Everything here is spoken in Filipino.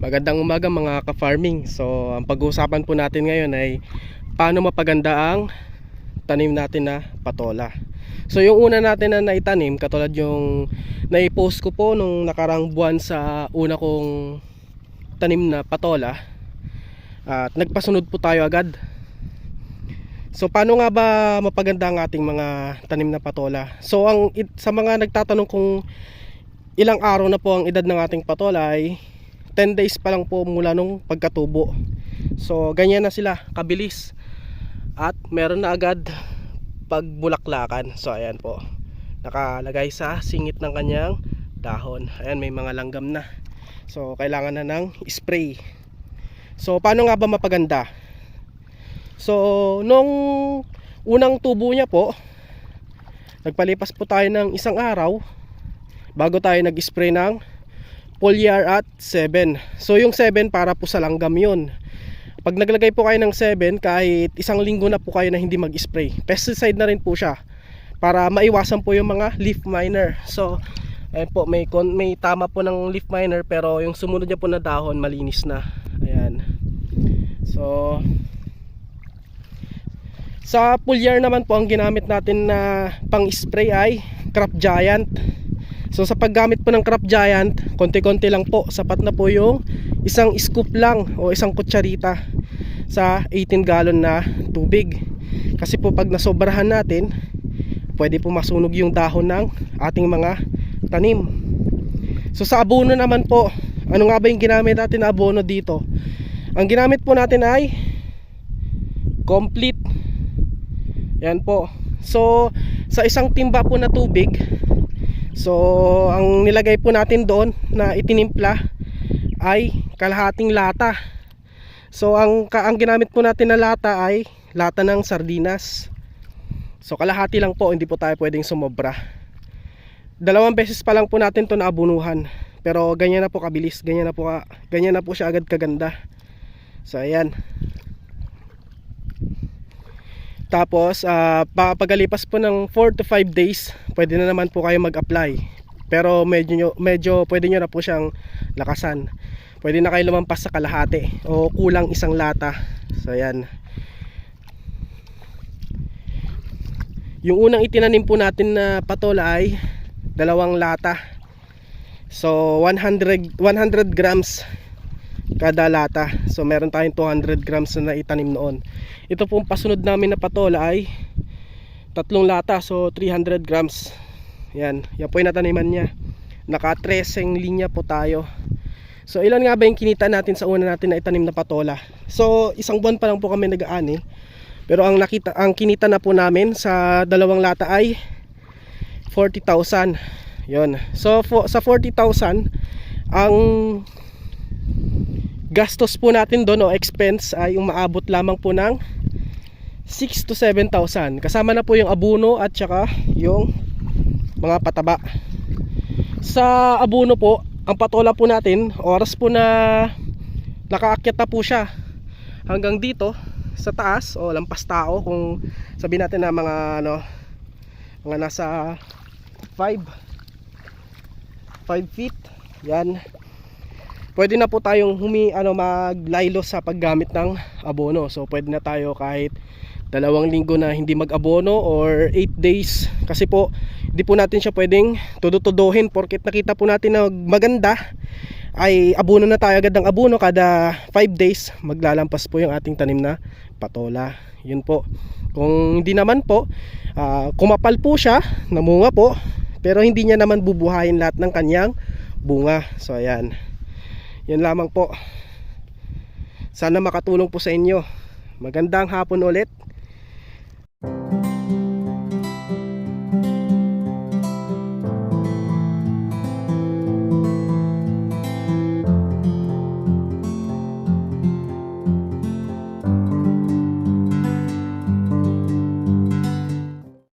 Magandang umaga mga ka-farming. So, ang pag-uusapan po natin ngayon ay paano mapaganda ang tanim natin na patola. So, yung una natin na naitanim, katulad yung naipost ko po nung nakarang buwan sa una kong tanim na patola. At nagpasunod po tayo agad. So, paano nga ba mapaganda ang ating mga tanim na patola? So, ang sa mga nagtatanong kung ilang araw na po ang edad ng ating patola ay 10 days pa lang po mula nung pagkatubo. So, ganyan na sila, kabilis. At meron na agad pagbulaklakan. So, ayan po. Nakalagay sa singit ng kanyang dahon. Ayan, may mga langgam na. So, kailangan na ng spray. So, paano nga ba mapaganda? So, nung unang tubo niya po, nagpalipas po tayo ng isang araw bago tayo nag-spray ng foliar at 7. So yung 7 para po sa langgam yun. Pag naglagay po kayo ng 7, kahit isang linggo na po kayo na hindi mag-spray. Pesticide na rin po siya para maiwasan po yung mga leaf miner. So ayun po, may, may tama po ng leaf miner pero yung sumunod niya po na dahon malinis na. Ayan. So sa foliar naman po ang ginamit natin na pang-spray ay Crop Giant. So sa paggamit po ng Crop Giant, konti-konti lang po, sapat na po yung isang scoop lang o isang kutsarita sa 18 gallon na tubig. Kasi po pag nasobrahan natin, pwede po masunog yung dahon ng ating mga tanim. So sa abono naman po, ano nga ba yung ginamit natin na abono dito? Ang ginamit po natin ay complete. Yan po. So sa isang timba po na tubig, So, ang nilagay po natin doon na itinimpla ay kalahating lata. So, ang, ang ginamit po natin na lata ay lata ng sardinas. So, kalahati lang po, hindi po tayo pwedeng sumobra. Dalawang beses pa lang po natin to naabunuhan. Pero ganyan na po kabilis, ganyan na po, ka- ganyan na po siya agad kaganda. So, ayan. Tapos, ah, pa pagalipas po ng 4 to 5 days, pwede na naman po kayo mag-apply. Pero medyo, medyo pwede nyo na po siyang lakasan. Pwede na kayo lumampas sa kalahati o kulang isang lata. So, ayan. Yung unang itinanim po natin na patola ay dalawang lata. So, 100, 100 grams kada lata. So meron tayong 200 grams na naitanim noon. Ito pong pasunod namin na patola ay tatlong lata. So 300 grams. Yan. Yan po yung nataniman niya. Naka 13 linya po tayo. So ilan nga ba yung kinita natin sa una natin na itanim na patola? So isang buwan pa lang po kami nag-aani. Pero ang nakita ang kinita na po namin sa dalawang lata ay 40,000. 'Yon. So fo- sa 40,000 ang gastos po natin doon o expense ay umaabot lamang po ng 6 to 7,000 kasama na po yung abuno at saka yung mga pataba. Sa abuno po ang patola po natin oras po na nakaakyat na po siya. Hanggang dito sa taas o lampas tao kung sabihin natin na mga ano mga nasa 5 5 feet yan. Pwede na po tayong humi ano maglaylo sa paggamit ng abono. So pwede na tayo kahit dalawang linggo na hindi mag-abono or 8 days. Kasi po hindi po natin siya pwedeng tudutuduhin. Porket nakita po natin na maganda ay abono na tayo agad ng abono. Kada 5 days maglalampas po yung ating tanim na patola. Yun po. Kung hindi naman po ah, kumapal po siya namunga po pero hindi niya naman bubuhayin lahat ng kanyang bunga. So ayan. Yan lamang po. Sana makatulong po sa inyo. Magandang hapon ulit.